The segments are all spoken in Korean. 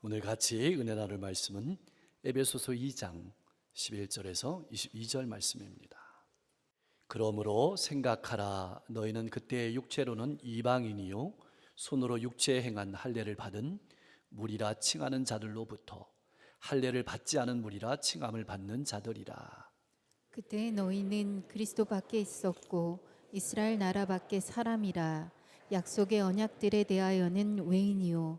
오늘 같이 은혜 나눌 말씀은 에베소서 2장 11절에서 22절 말씀입니다. 그러므로 생각하라 너희는 그때 육체로는 이방인이요 손으로 육체에 행한 할례를 받은 무리라 칭하는 자들로부터 할례를 받지 않은 무리라 칭함을 받는 자들이라. 그때 너희는 그리스도 밖에 있었고 이스라엘 나라 밖에 사람이라 약속의 언약들에 대하여는 외인이요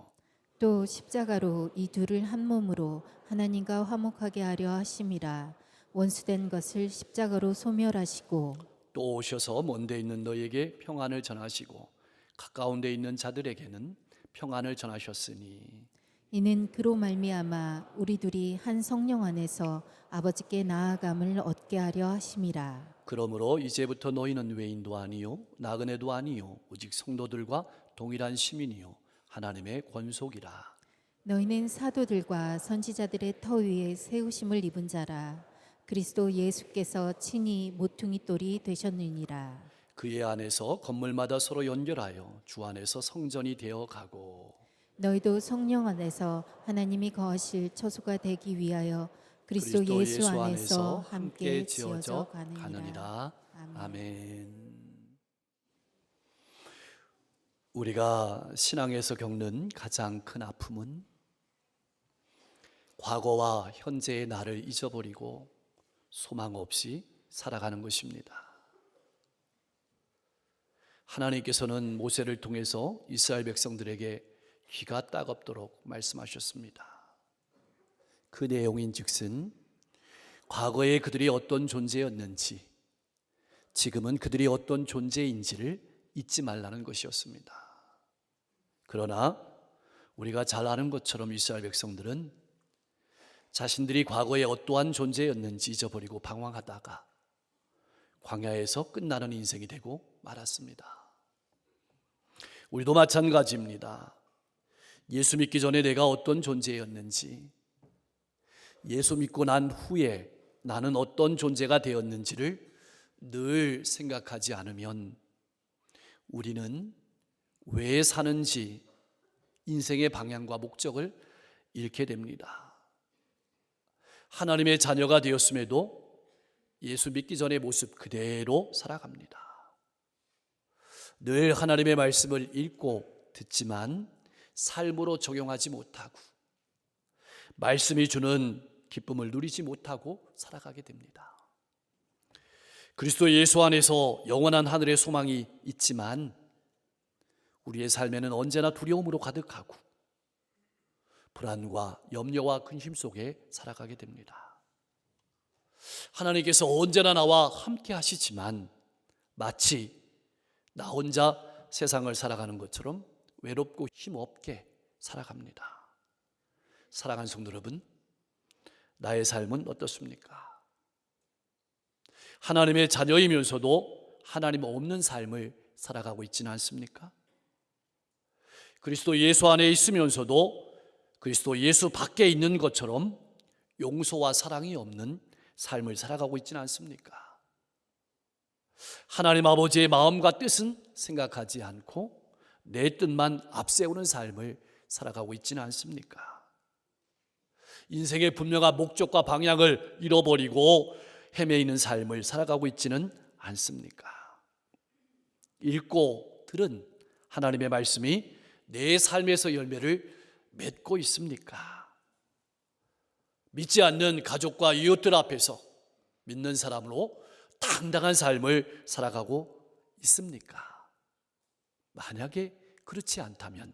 또 십자가로 이 둘을 한 몸으로 하나님과 화목하게 하려 하심이라. 원수된 것을 십자가로 소멸하시고 또 오셔서 먼데 있는 너에게 평안을 전하시고 가까운 데 있는 자들에게는 평안을 전하셨으니. 이는 그로 말미암아 우리 둘이 한 성령 안에서 아버지께 나아감을 얻게 하려 하심이라. 그러므로 이제부터 너희는 외인도 아니요 나그네도 아니요 오직 성도들과 동일한 시민이요 하나님의 권속이라 너희는 사도들과 선지자들의 터 위에 세우심을 입은 자라 그리스도 예수께서 친히 모퉁이 돌이 되셨느니라 그의 안에서 건물마다 서로 연결하여 주 안에서 성전이 되어 가고 너희도 성령 안에서 하나님이 거하실 처소가 되기 위하여 그리스도, 예수, 안에서 함께 지어져 가느니라. 가느니라. 아멘. 아멘. 우리가 신앙에서 겪는 가장 큰 아픔은 과거와 현재의 나를 잊어버리고 소망 없이 살아가는 것입니다. 하나님께서는 모세를 통해서 이스라엘 백성들에게 귀가 따갑도록 말씀하셨습니다. 그 내용인 즉슨 과거에 그들이 어떤 존재였는지 지금은 그들이 어떤 존재인지를 잊지 말라는 것이었습니다. 그러나 우리가 잘 아는 것처럼 이스라엘 백성들은 자신들이 과거에 어떠한 존재였는지 잊어버리고 방황하다가 광야에서 끝나는 인생이 되고 말았습니다. 우리도 마찬가지입니다. 예수 믿기 전에 내가 어떤 존재였는지, 예수 믿고 난 후에 나는 어떤 존재가 되었는지를 늘 생각하지 않으면 우리는 왜 사는지 인생의 방향과 목적을 잃게 됩니다. 하나님의 자녀가 되었음에도 예수 믿기 전의 모습 그대로 살아갑니다. 늘 하나님의 말씀을 읽고 듣지만 삶으로 적용하지 못하고 말씀이 주는 기쁨을 누리지 못하고 살아가게 됩니다. 그리스도 예수 안에서 영원한 하늘의 소망이 있지만 우리의 삶에는 언제나 두려움으로 가득하고 불안과 염려와 근심 속에 살아가게 됩니다. 하나님께서 언제나 나와 함께 하시지만 마치 나 혼자 세상을 살아가는 것처럼 외롭고 힘없게 살아갑니다. 사랑하는 성도 여러분, 나의 삶은 어떻습니까? 하나님의 자녀이면서도 하나님 없는 삶을 살아가고 있지는 않습니까? 그리스도 예수 안에 있으면서도 그리스도 예수 밖에 있는 것처럼 용서와 사랑이 없는 삶을 살아가고 있지는 않습니까? 하나님 아버지의 마음과 뜻은 생각하지 않고 내 뜻만 앞세우는 삶을 살아가고 있지는 않습니까? 인생의 분명한 목적과 방향을 잃어버리고 헤매이는 삶을 살아가고 있지는 않습니까? 읽고 들은 하나님의 말씀이 내 삶에서 열매를 맺고 있습니까? 믿지 않는 가족과 이웃들 앞에서 믿는 사람으로 당당한 삶을 살아가고 있습니까? 만약에 그렇지 않다면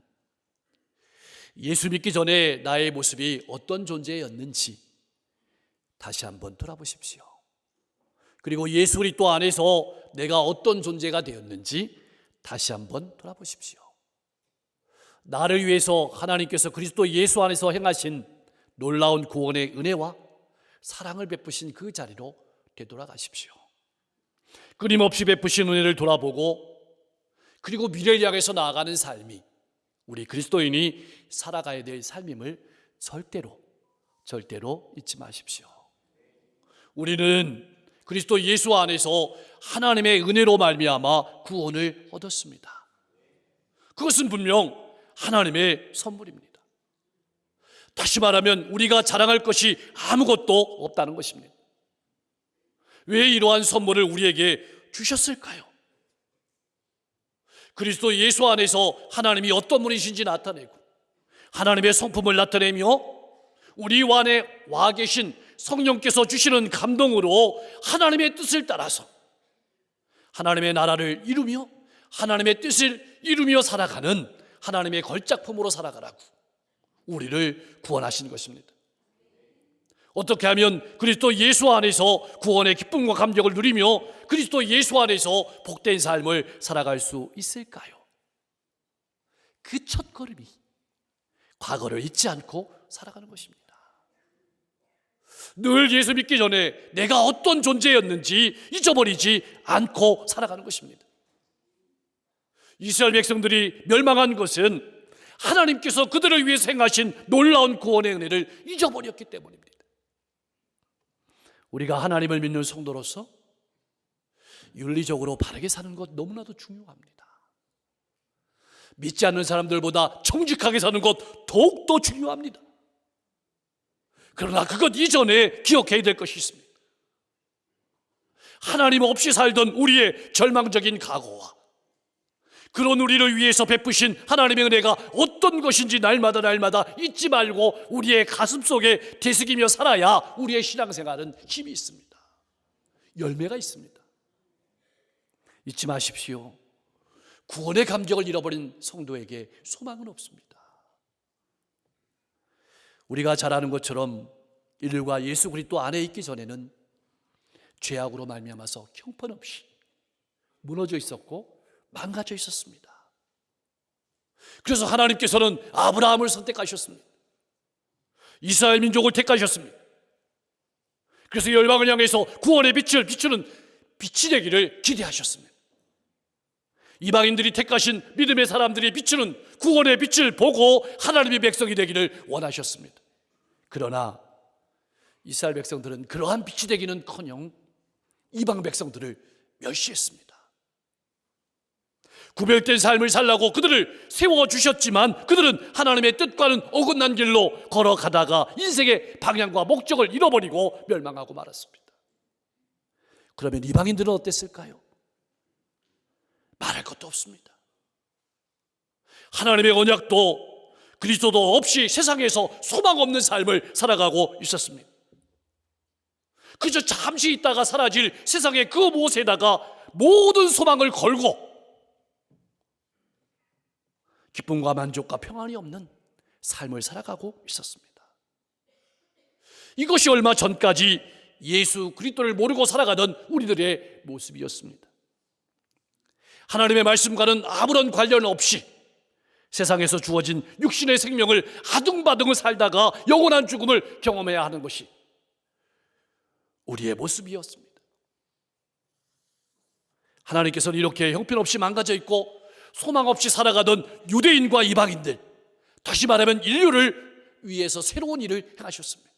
예수 믿기 전에 나의 모습이 어떤 존재였는지 다시 한번 돌아보십시오. 그리고 예수 그리스도 안에서 내가 어떤 존재가 되었는지 다시 한번 돌아보십시오. 나를 위해서 하나님께서 그리스도 예수 안에서 행하신 놀라운 구원의 은혜와 사랑을 베푸신 그 자리로 되돌아가십시오. 끊임없이 베푸신 은혜를 돌아보고 그리고 미래를 향해서 나아가는 삶이 우리 그리스도인이 살아가야 될 삶임을 절대로 절대로 잊지 마십시오. 우리는 그리스도 예수 안에서 하나님의 은혜로 말미암아 구원을 얻었습니다. 그것은 분명 하나님의 선물입니다. 다시 말하면 우리가 자랑할 것이 아무것도 없다는 것입니다. 왜 이러한 선물을 우리에게 주셨을까요? 그리스도 예수 안에서 하나님이 어떤 분이신지 나타내고 하나님의 성품을 나타내며 우리 안에 와 계신 성령께서 주시는 감동으로 하나님의 뜻을 따라서 하나님의 나라를 이루며 하나님의 뜻을 이루며 살아가는 하나님의 걸작품으로 살아가라고 우리를 구원하신 것입니다. 어떻게 하면 그리스도 예수 안에서 구원의 기쁨과 감격을 누리며 그리스도 예수 안에서 복된 삶을 살아갈 수 있을까요? 그 첫 걸음이 과거를 잊지 않고 살아가는 것입니다. 늘 예수 믿기 전에 내가 어떤 존재였는지 잊어버리지 않고 살아가는 것입니다. 이스라엘 백성들이 멸망한 것은 하나님께서 그들을 위해 행하신 놀라운 구원의 은혜를 잊어버렸기 때문입니다. 우리가 하나님을 믿는 성도로서 윤리적으로 바르게 사는 것 너무나도 중요합니다. 믿지 않는 사람들보다 정직하게 사는 것 더욱더 중요합니다. 그러나 그것 이전에 기억해야 될 것이 있습니다. 하나님 없이 살던 우리의 절망적인 각오와 그런 우리를 위해서 베푸신 하나님의 은혜가 어떤 것인지 날마다 날마다 잊지 말고 우리의 가슴 속에 되새기며 살아야 우리의 신앙생활은 힘이 있습니다. 열매가 있습니다. 잊지 마십시오. 구원의 감격을 잃어버린 성도에게 소망은 없습니다. 우리가 잘 아는 것처럼 인류가 예수 그리스도 안에 있기 전에는 죄악으로 말미암아서 형편없이 무너져 있었고 망가져 있었습니다. 그래서 하나님께서는 아브라함을 선택하셨습니다. 이스라엘 민족을 택하셨습니다. 그래서 열방을 향해서 구원의 빛을 비추는 빛이 되기를 기대하셨습니다. 이방인들이 택하신 믿음의 사람들이 비추는 구원의 빛을 보고 하나님의 백성이 되기를 원하셨습니다. 그러나 이스라엘 백성들은 그러한 빛이 되기는커녕 이방 백성들을 멸시했습니다. 구별된 삶을 살라고 그들을 세워 주셨지만 그들은 하나님의 뜻과는 어긋난 길로 걸어가다가 인생의 방향과 목적을 잃어버리고 멸망하고 말았습니다. 그러면 이방인들은 어땠을까요? 말할 것도 없습니다. 하나님의 언약도 그리스도도 없이 세상에서 소망 없는 삶을 살아가고 있었습니다. 그저 잠시 있다가 사라질 세상의 그 무엇에다가 모든 소망을 걸고 기쁨과 만족과 평안이 없는 삶을 살아가고 있었습니다. 이것이 얼마 전까지 예수 그리스도를 모르고 살아가던 우리들의 모습이었습니다. 하나님의 말씀과는 아무런 관련 없이 세상에서 주어진 육신의 생명을 아둥바둥을 살다가 영원한 죽음을 경험해야 하는 것이 우리의 모습이었습니다. 하나님께서는 이렇게 형편없이 망가져 있고 소망 없이 살아가던 유대인과 이방인들, 다시 말하면 인류를 위해서 새로운 일을 행하셨습니다.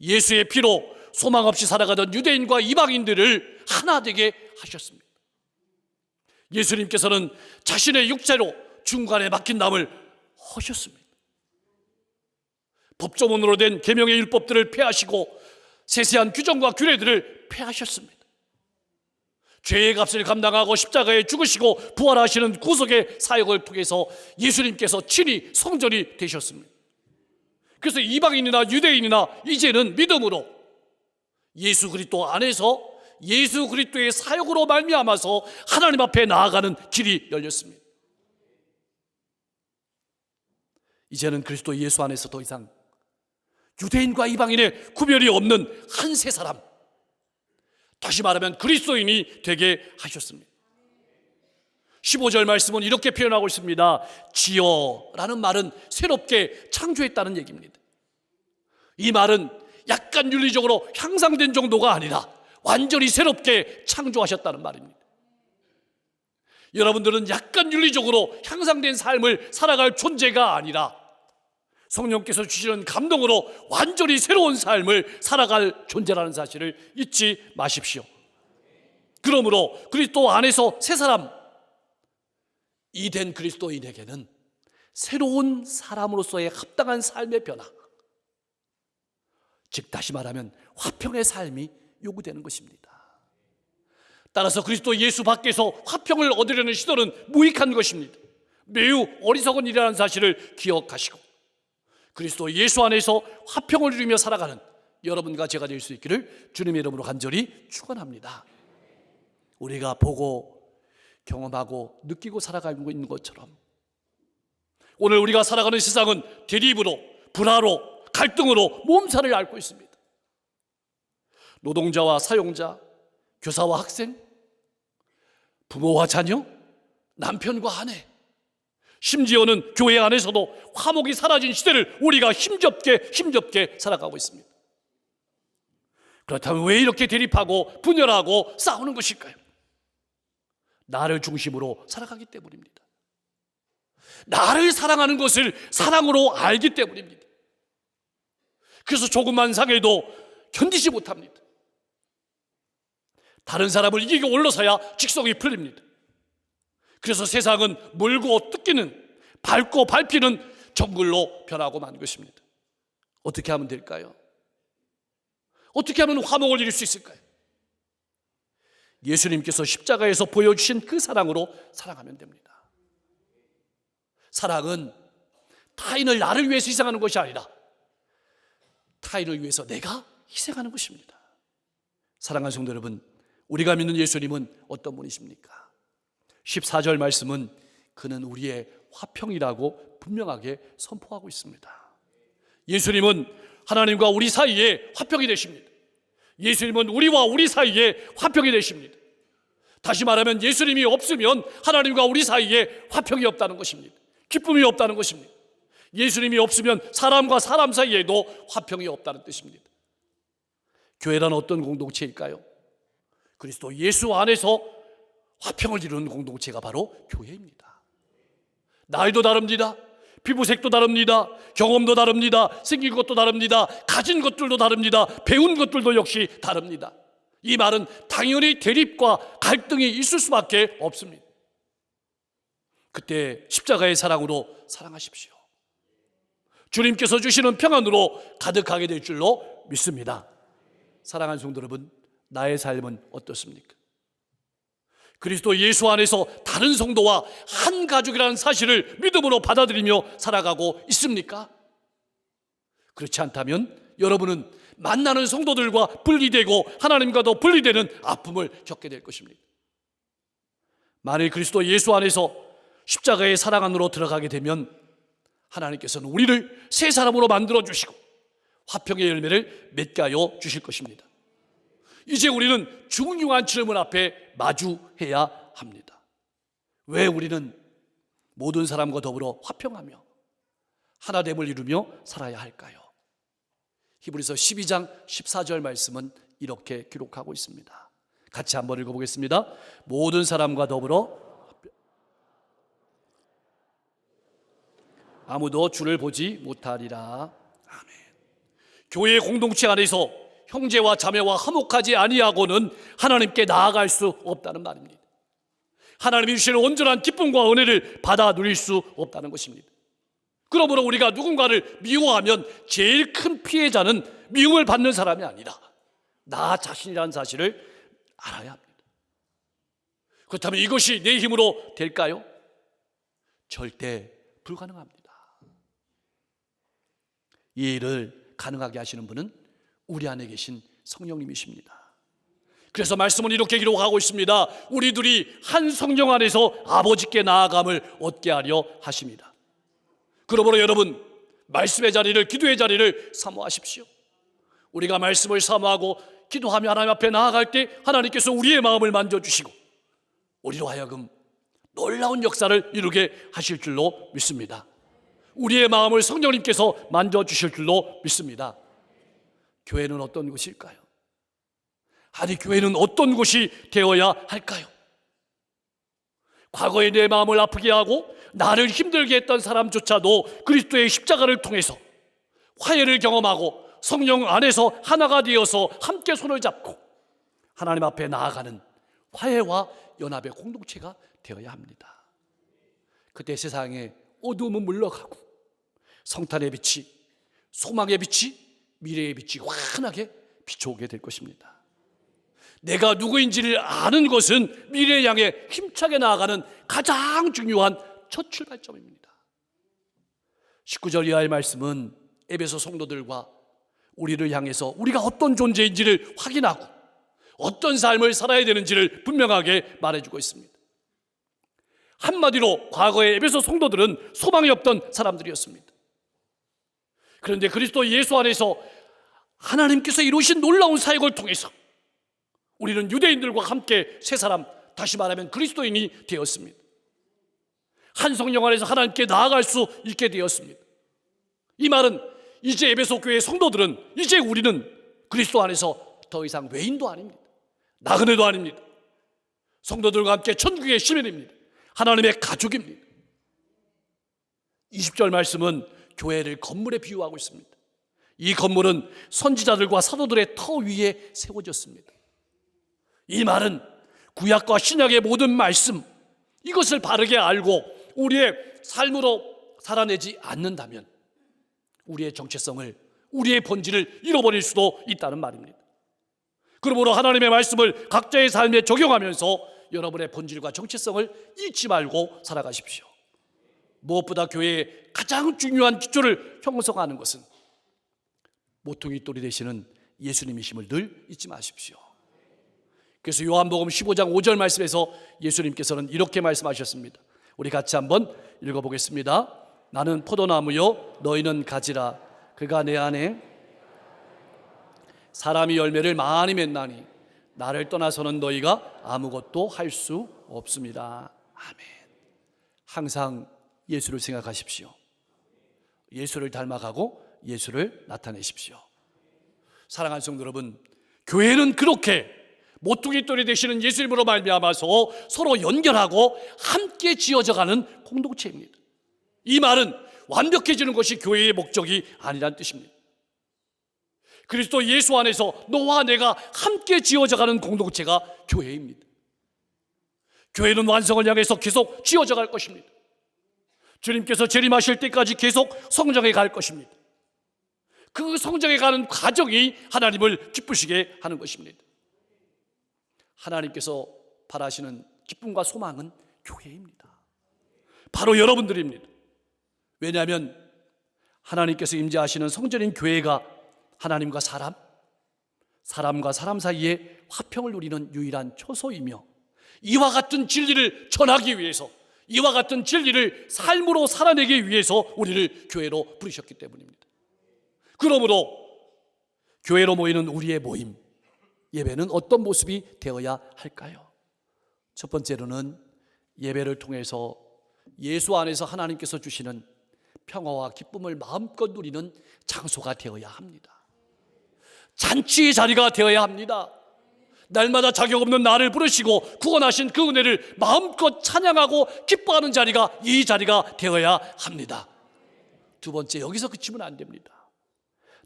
예수의 피로 소망 없이 살아가던 유대인과 이방인들을 하나 되게 하셨습니다. 예수님께서는 자신의 육체로 중간에 막힌 남을 허셨습니다. 법조문으로 된 계명의 율법들을 폐하시고 세세한 규정과 규례들을 폐하셨습니다. 죄의 값을 감당하고 십자가에 죽으시고 부활하시는 구속의 사역을 통해서 예수님께서 친히 성전이 되셨습니다. 그래서 이방인이나 유대인이나 이제는 믿음으로 예수 그리스도 안에서 예수 그리스도의 사역으로 말미암아서 하나님 앞에 나아가는 길이 열렸습니다. 이제는 그리스도 예수 안에서 더 이상 유대인과 이방인의 구별이 없는 한 세 사람 다시 말하면 그리스도인이 되게 하셨습니다. 15절 말씀은 이렇게 표현하고 있습니다. 지어라는 말은 새롭게 창조했다는 얘기입니다. 이 말은 약간 윤리적으로 향상된 정도가 아니라 완전히 새롭게 창조하셨다는 말입니다. 여러분들은 약간 윤리적으로 향상된 삶을 살아갈 존재가 아니라 성령께서 주시는 감동으로 완전히 새로운 삶을 살아갈 존재라는 사실을 잊지 마십시오. 그러므로 그리스도 안에서 새 사람 이된 그리스도인에게는 새로운 사람으로서의 합당한 삶의 변화 즉 다시 말하면 화평의 삶이 요구되는 것입니다. 따라서 그리스도 예수 밖에서 화평을 얻으려는 시도는 무익한 것입니다. 매우 어리석은 일이라는 사실을 기억하시고 그리스도 예수 안에서 화평을 이루며 살아가는 여러분과 제가 될 수 있기를 주님의 이름으로 간절히 축원합니다. 우리가 보고 경험하고 느끼고 살아가고 있는 것처럼 오늘 우리가 살아가는 세상은 대립으로 불화로 갈등으로 몸살을 앓고 있습니다. 노동자와 사용자, 교사와 학생, 부모와 자녀, 남편과 아내, 심지어는 교회 안에서도 화목이 사라진 시대를 우리가 힘겹게 힘겹게 살아가고 있습니다. 그렇다면 왜 이렇게 대립하고 분열하고 싸우는 것일까요? 나를 중심으로 살아가기 때문입니다. 나를 사랑하는 것을 사랑으로 알기 때문입니다. 그래서 조금만 상해도 견디지 못합니다. 다른 사람을 이기고 올라서야 직성이 풀립니다. 그래서 세상은 물고 뜯기는 밟고 밟히는 정글로 변하고 만 것입니다. 어떻게 하면 될까요? 어떻게 하면 화목을 이룰 수 있을까요? 예수님께서 십자가에서 보여주신 그 사랑으로 사랑하면 됩니다. 사랑은 타인을 나를 위해서 희생하는 것이 아니라 타인을 위해서 내가 희생하는 것입니다. 사랑하는 성도 여러분, 우리가 믿는 예수님은 어떤 분이십니까? 14절 말씀은 그는 우리의 화평이라고 분명하게 선포하고 있습니다. 예수님은 하나님과 우리 사이에 화평이 되십니다. 예수님은 우리와 우리 사이에 화평이 되십니다. 다시 말하면 예수님이 없으면 하나님과 우리 사이에 화평이 없다는 것입니다. 기쁨이 없다는 것입니다. 예수님이 없으면 사람과 사람 사이에도 화평이 없다는 뜻입니다. 교회란 어떤 공동체일까요? 그리스도 예수 안에서 화평을 이루는 공동체가 바로 교회입니다. 나이도 다릅니다. 피부색도 다릅니다. 경험도 다릅니다. 생긴 것도 다릅니다. 가진 것들도 다릅니다. 배운 것들도 역시 다릅니다. 이 말은 당연히 대립과 갈등이 있을 수밖에 없습니다. 그때 십자가의 사랑으로 사랑하십시오. 주님께서 주시는 평안으로 가득하게 될 줄로 믿습니다. 사랑하는 성도 여러분, 나의 삶은 어떻습니까? 그리스도 예수 안에서 다른 성도와 한 가족이라는 사실을 믿음으로 받아들이며 살아가고 있습니까? 그렇지 않다면 여러분은 만나는 성도들과 분리되고 하나님과도 분리되는 아픔을 겪게 될 것입니다. 만일 그리스도 예수 안에서 십자가의 사랑 안으로 들어가게 되면 하나님께서는 우리를 새 사람으로 만들어 주시고 화평의 열매를 맺게 하여 주실 것입니다. 이제 우리는 중요한 질문 앞에 마주해야 합니다. 왜 우리는 모든 사람과 더불어 화평하며 하나됨을 이루며 살아야 할까요? 히브리서 12장 14절 말씀은 이렇게 기록하고 있습니다. 같이 한번 읽어보겠습니다. 모든 사람과 더불어 아무도 주를 보지 못하리라. 아멘. 교회 공동체 안에서 형제와 자매와 화목하지 아니하고는 하나님께 나아갈 수 없다는 말입니다. 하나님이 주시는 온전한 기쁨과 은혜를 받아 누릴 수 없다는 것입니다. 그러므로 우리가 누군가를 미워하면 제일 큰 피해자는 미움을 받는 사람이 아니라 나 자신이라는 사실을 알아야 합니다. 그렇다면 이것이 내 힘으로 될까요? 절대 불가능합니다. 이 일을 가능하게 하시는 분은 우리 안에 계신 성령님이십니다. 그래서 말씀은 이렇게 기록하고 있습니다. 우리들이 한 성령 안에서 아버지께 나아감을 얻게 하려 하십니다. 그러므로 여러분 말씀의 자리를 기도의 자리를 사모하십시오. 우리가 말씀을 사모하고 기도하며 하나님 앞에 나아갈 때 하나님께서 우리의 마음을 만져주시고 우리로 하여금 놀라운 역사를 이루게 하실 줄로 믿습니다. 우리의 마음을 성령님께서 만져주실 줄로 믿습니다. 교회는 어떤 곳일까요? 아니, 교회는 어떤 곳이 되어야 할까요? 과거에 내 마음을 아프게 하고 나를 힘들게 했던 사람조차도 그리스도의 십자가를 통해서 화해를 경험하고 성령 안에서 하나가 되어서 함께 손을 잡고 하나님 앞에 나아가는 화해와 연합의 공동체가 되어야 합니다. 그때 세상에 어두움은 물러가고 성탄의 빛이 소망의 빛이 미래의 빛이 환하게 비춰오게 될 것입니다. 내가 누구인지를 아는 것은 미래를 향해 힘차게 나아가는 가장 중요한 첫 출발점입니다. 19절 이하의 말씀은 에베소 성도들과 우리를 향해서 우리가 어떤 존재인지를 확인하고 어떤 삶을 살아야 되는지를 분명하게 말해주고 있습니다. 한마디로 과거의 에베소 성도들은 소망이 없던 사람들이었습니다. 그런데 그리스도 예수 안에서 하나님께서 이루신 놀라운 사역을 통해서 우리는 유대인들과 함께 새 사람, 다시 말하면 그리스도인이 되었습니다. 한 성령 안에서 하나님께 나아갈 수 있게 되었습니다. 이 말은 이제 에베소 교회 성도들은 이제 우리는 그리스도 안에서 더 이상 외인도 아닙니다. 나그네도 아닙니다. 성도들과 함께 천국의 시민입니다. 하나님의 가족입니다. 20절 말씀은 교회를 건물에 비유하고 있습니다. 이 건물은 선지자들과 사도들의 터 위에 세워졌습니다. 이 말은 구약과 신약의 모든 말씀 이것을 바르게 알고 우리의 삶으로 살아내지 않는다면 우리의 정체성을 우리의 본질을 잃어버릴 수도 있다는 말입니다. 그러므로 하나님의 말씀을 각자의 삶에 적용하면서 여러분의 본질과 정체성을 잃지 말고 살아가십시오. 무엇보다 교회의 가장 중요한 기초를 형성하는 것은 모퉁이 돌이 되시는 예수님이심을 늘 잊지 마십시오. 그래서 요한복음 15장 5절 말씀에서 예수님께서는 이렇게 말씀하셨습니다. 우리 같이 한번 읽어보겠습니다. 나는 포도나무요, 너희는 가지라. 그가 내 안에 사람이 열매를 많이 맺나니 나를 떠나서는 너희가 아무것도 할 수 없습니다. 아멘. 항상 예수를 생각하십시오. 예수를 닮아가고 예수를 나타내십시오. 사랑하는 성도 여러분, 교회는 그렇게 모퉁이 돌이 되시는 예수님으로 말미암아서 서로 연결하고 함께 지어져가는 공동체입니다. 이 말은 완벽해지는 것이 교회의 목적이 아니란 뜻입니다. 그리스도 예수 안에서 너와 내가 함께 지어져가는 공동체가 교회입니다. 교회는 완성을 향해서 계속 지어져 갈 것입니다. 주님께서 재림하실 때까지 계속 성장해 갈 것입니다. 그 성장해 가는 과정이 하나님을 기쁘시게 하는 것입니다. 하나님께서 바라시는 기쁨과 소망은 교회입니다. 바로 여러분들입니다. 왜냐하면 하나님께서 임재하시는 성전인 교회가 하나님과 사람, 사람과 사람 사이에 화평을 누리는 유일한 초소이며 이와 같은 진리를 전하기 위해서 이와 같은 진리를 삶으로 살아내기 위해서 우리를 교회로 부르셨기 때문입니다. 그러므로 교회로 모이는 우리의 모임, 예배는 어떤 모습이 되어야 할까요? 첫 번째로는 예배를 통해서 예수 안에서 하나님께서 주시는 평화와 기쁨을 마음껏 누리는 장소가 되어야 합니다. 잔치의 자리가 되어야 합니다. 날마다 자격 없는 나를 부르시고 구원하신 그 은혜를 마음껏 찬양하고 기뻐하는 자리가 이 자리가 되어야 합니다. 두 번째, 여기서 그치면 안 됩니다.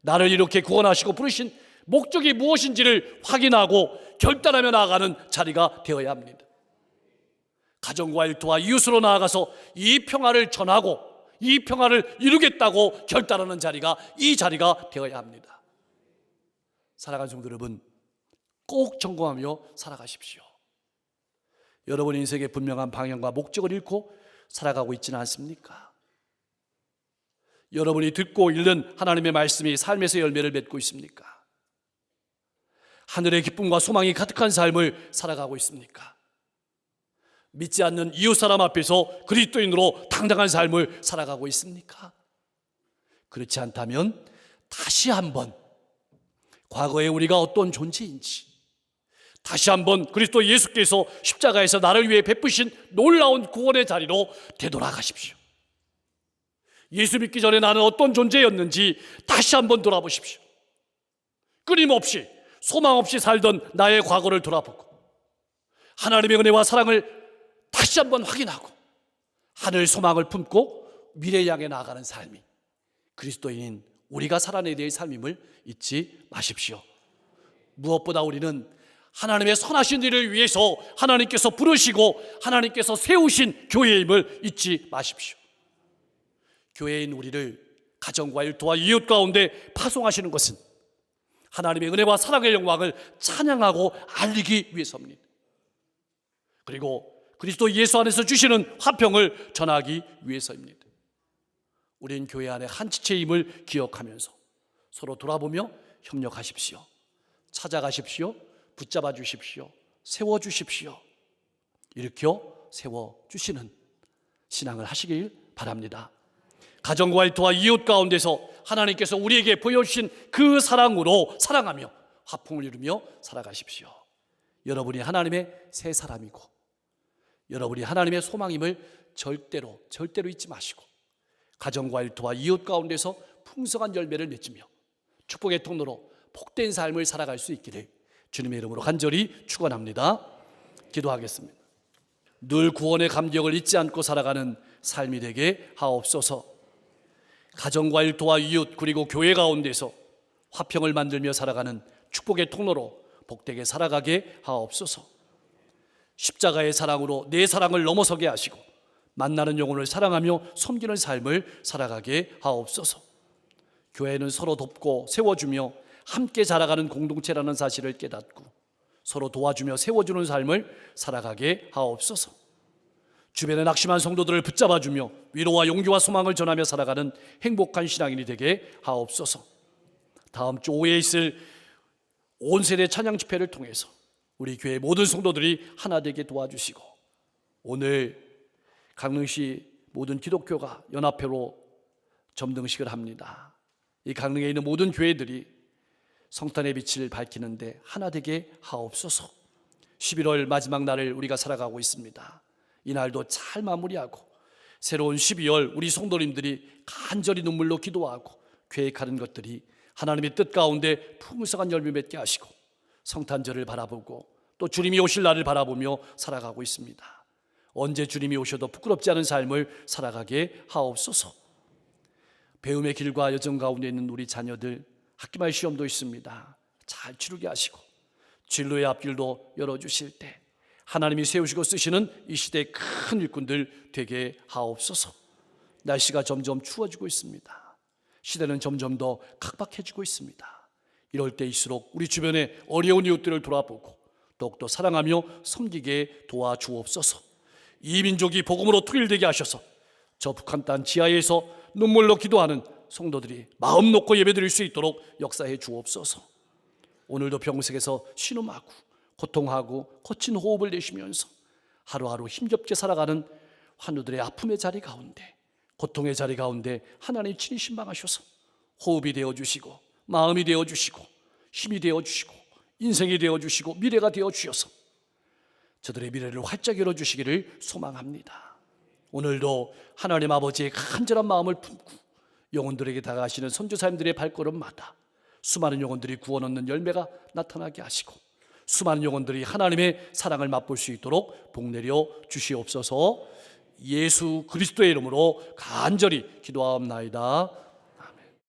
나를 이렇게 구원하시고 부르신 목적이 무엇인지를 확인하고 결단하며 나아가는 자리가 되어야 합니다. 가정과 일터와 이웃으로 나아가서 이 평화를 전하고 이 평화를 이루겠다고 결단하는 자리가 이 자리가 되어야 합니다. 사랑하는 성도 여러분, 꼭 점검하며 살아가십시오. 여러분 인생의 분명한 방향과 목적을 잃고 살아가고 있지는 않습니까? 여러분이 듣고 읽는 하나님의 말씀이 삶에서 열매를 맺고 있습니까? 하늘의 기쁨과 소망이 가득한 삶을 살아가고 있습니까? 믿지 않는 이웃 사람 앞에서 그리스도인으로 당당한 삶을 살아가고 있습니까? 그렇지 않다면 다시 한번 과거에 우리가 어떤 존재인지 다시 한번 그리스도 예수께서 십자가에서 나를 위해 베푸신 놀라운 구원의 자리로 되돌아가십시오. 예수 믿기 전에 나는 어떤 존재였는지 다시 한번 돌아보십시오. 끊임없이 소망 없이 살던 나의 과거를 돌아보고 하나님의 은혜와 사랑을 다시 한번 확인하고 하늘 소망을 품고 미래 향해 나아가는 삶이 그리스도인인 우리가 살아내야 될 삶임을 잊지 마십시오. 무엇보다 우리는 하나님의 선하신 일을 위해서 하나님께서 부르시고 하나님께서 세우신 교회임을 잊지 마십시오. 교회인 우리를 가정과 일터와 이웃 가운데 파송하시는 것은 하나님의 은혜와 사랑의 영광을 찬양하고 알리기 위해서입니다. 그리고 그리스도 예수 안에서 주시는 화평을 전하기 위해서입니다. 우린 교회 안에 한 지체임을 기억하면서 서로 돌아보며 협력하십시오. 찾아가십시오. 붙잡아 주십시오. 세워 주십시오. 일으켜 세워 주시는 신앙을 하시길 바랍니다. 가정과 일터와 이웃 가운데서 하나님께서 우리에게 보여주신 그 사랑으로 사랑하며 화풍을 이루며 살아가십시오. 여러분이 하나님의 새 사람이고 여러분이 하나님의 소망임을 절대로 절대로 잊지 마시고 가정과 일터와 이웃 가운데서 풍성한 열매를 맺으며 축복의 통로로 복된 삶을 살아갈 수 있기를 주님의 이름으로 간절히 축원합니다. 기도하겠습니다. 늘 구원의 감격을 잊지 않고 살아가는 삶이 되게 하옵소서. 가정과 일터와 이웃 그리고 교회 가운데서 화평을 만들며 살아가는 축복의 통로로 복되게 살아가게 하옵소서. 십자가의 사랑으로 내 사랑을 넘어서게 하시고 만나는 영혼을 사랑하며 섬기는 삶을 살아가게 하옵소서. 교회는 서로 돕고 세워주며 함께 자라가는 공동체라는 사실을 깨닫고 서로 도와주며 세워주는 삶을 살아가게 하옵소서. 주변의 낙심한 성도들을 붙잡아주며 위로와 용기와 소망을 전하며 살아가는 행복한 신앙인이 되게 하옵소서. 다음 주 오후에 있을 온 세대 찬양 집회를 통해서 우리 교회 모든 성도들이 하나 되게 도와주시고 오늘 강릉시 모든 기독교가 연합회로 점등식을 합니다. 이 강릉에 있는 모든 교회들이 성탄의 빛을 밝히는데 하나 되게 하옵소서. 11월 마지막 날을 우리가 살아가고 있습니다. 이 날도 잘 마무리하고 새로운 12월 우리 성도님들이 간절히 눈물로 기도하고 계획하는 것들이 하나님의 뜻 가운데 풍성한 열매 맺게 하시고 성탄절을 바라보고 또 주님이 오실 날을 바라보며 살아가고 있습니다. 언제 주님이 오셔도 부끄럽지 않은 삶을 살아가게 하옵소서. 배움의 길과 여정 가운데 있는 우리 자녀들 학기말 시험도 있습니다. 잘 치르게 하시고 진로의 앞길도 열어주실 때 하나님이 세우시고 쓰시는 이 시대의 큰 일꾼들 되게 하옵소서. 날씨가 점점 추워지고 있습니다. 시대는 점점 더 각박해지고 있습니다. 이럴 때일수록 우리 주변의 어려운 이웃들을 돌아보고 더욱더 사랑하며 섬기게 도와주옵소서. 이 민족이 복음으로 통일되게 하셔서 저 북한 땅 지하에서 눈물로 기도하는 성도들이 마음 놓고 예배드릴 수 있도록 역사해 주옵소서. 오늘도 병석에서 신음하고 고통하고 거친 호흡을 내쉬면서 하루하루 힘겹게 살아가는 환우들의 아픔의 자리 가운데 고통의 자리 가운데 하나님 친히 신방하셔서 호흡이 되어 주시고 마음이 되어 주시고 힘이 되어 주시고 인생이 되어 주시고 미래가 되어 주셔서 저들의 미래를 활짝 열어 주시기를 소망합니다. 오늘도 하나님 아버지의 간절한 마음을 품고 영혼들에게 다가가시는 선교사님들의 발걸음마다 수많은 영혼들이 구원 얻는 열매가 나타나게 하시고 수많은 영혼들이 하나님의 사랑을 맛볼 수 있도록 복 내려 주시옵소서 예수 그리스도의 이름으로 간절히 기도하옵나이다.